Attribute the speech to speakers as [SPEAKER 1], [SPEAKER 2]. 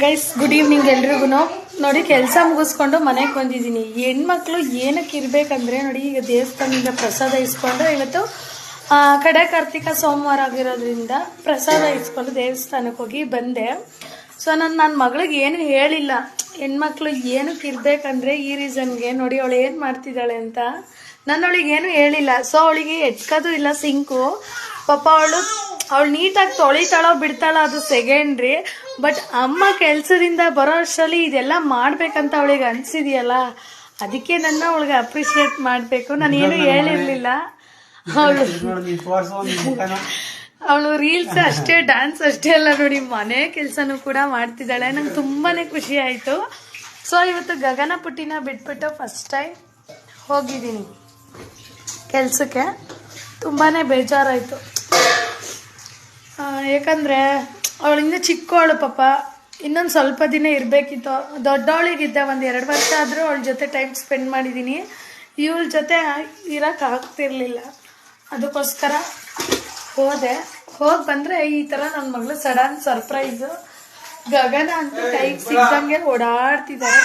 [SPEAKER 1] Guys good evening ಎಲ್ರಿಗೂ. ನೋಡಿ, ಕೆಲಸ ಮುಗಿಸ್ಕೊಂಡು ಮನೆಗೆ ಬಂದಿದ್ದೀನಿ. ಹೆಣ್ಮಕ್ಳು ಏನಕ್ಕೆ ಇರಬೇಕಂದ್ರೆ, ನೋಡಿ, ಈಗ ದೇವಸ್ಥಾನದಿಂದ ಪ್ರಸಾದ ಇಸ್ಕೊಂಡು ಇವತ್ತು ಕಡೆ ಕಾರ್ತಿಕ ಸೋಮವಾರ ಆಗಿರೋದ್ರಿಂದ ಪ್ರಸಾದ ಇಸ್ಕೊಂಡು ದೇವಸ್ಥಾನಕ್ಕೆ ಹೋಗಿ ಬಂದೆ. ಸೊ ನಾನು ನನ್ನ ಮಗಳಿಗೆ ಏನು ಹೇಳಿಲ್ಲ. ಹೆಣ್ಮಕ್ಳು ಏನಕ್ಕೆ ಇರಬೇಕಂದ್ರೆ ಈ ರೀಸನ್ಗೆ, ನೋಡಿ, ಅವಳು ಏನು ಮಾಡ್ತಿದ್ದಾಳೆ ಅಂತ. ನಾನು ಅವಳಿಗೆ ಏನು ಹೇಳಿಲ್ಲ. ಸೊ ಅವಳಿಗೆ ಎಟ್ಕೋದು ಇಲ್ಲ ಸಿಂಕು. ಪಾಪ ಅವಳು ಅವಳು ನೀಟಾಗಿ ತೊಳಿತಾಳೋ ಬಿಡ್ತಾಳೋ ಅದು ಸೆಕೆಂಡ್ರಿ. ಬಟ್ ಅಮ್ಮ ಕೆಲಸದಿಂದ ಬರೋ ಅಷ್ಟರಲ್ಲಿ ಇದೆಲ್ಲ ಮಾಡ್ಬೇಕಂತ ಅವಳಿಗೆ ಅನ್ಸಿದೆಯಲ್ಲ ಅದಕ್ಕೆ ನನ್ನ ಅವಳಿಗೆ ಅಪ್ರಿಷಿಯೇಟ್ ಮಾಡಬೇಕು. ನಾನು ಏನು ಹೇಳಿರ್ಲಿಲ್ಲ. ಅವಳು ಅವಳು ರೀಲ್ಸ್ ಅಷ್ಟೇ ಡ್ಯಾನ್ಸ್ ಅಷ್ಟೇ ಅಲ್ಲ ನೋಡಿ ಮನೆ ಕೆಲಸನೂ ಕೂಡ ಮಾಡ್ತಿದ್ದಾಳೆ. ನಂಗೆ ತುಂಬಾನೇ ಖುಷಿ ಆಯಿತು. ಸೊ ಇವತ್ತು ಗಗನ ಪುಟ್ಟಿನ ಬಿಟ್ಬಿಟ್ಟು ಫಸ್ಟ್ ಟೈಮ್ ಹೋಗಿದ್ದೀನಿ. ಕೆಲಸಕ್ಕೆ. ತುಂಬಾ ಬೇಜಾರಾಯಿತು. ಯಾಕಂದರೆ ಇನ್ನೂ ಚಿಕ್ಕವಳು ಪಾಪ. ಇನ್ನೊಂದು ಸ್ವಲ್ಪ ದಿನ ಇರಬೇಕಿತ್ತು. ದೊಡ್ಡವಳಿಗಿದ್ದ ಒಂದು ಎರಡು ವರ್ಷ ಆದರೂ ಅವಳ ಜೊತೆ ಟೈಮ್ ಸ್ಪೆಂಡ್ ಮಾಡಿದ್ದೀನಿ ಇವಳ ಜೊತೆ ಇರೋಕ್ಕಾಗ್ತಿರಲಿಲ್ಲ ಅದಕ್ಕೋಸ್ಕರ ಹೋದೆ. ಹೋಗಿ ಬಂದರೆ ಈ ಥರ ನನ್ನ ಮಗಳು ಸಡನ್ ಸರ್ಪ್ರೈಸು ಗಗನ ಅಂತ ಕೈಗೆ ಸಿಗ್ದಂಗೆ ಓಡಾಡ್ತಿದ್ದಾರೆ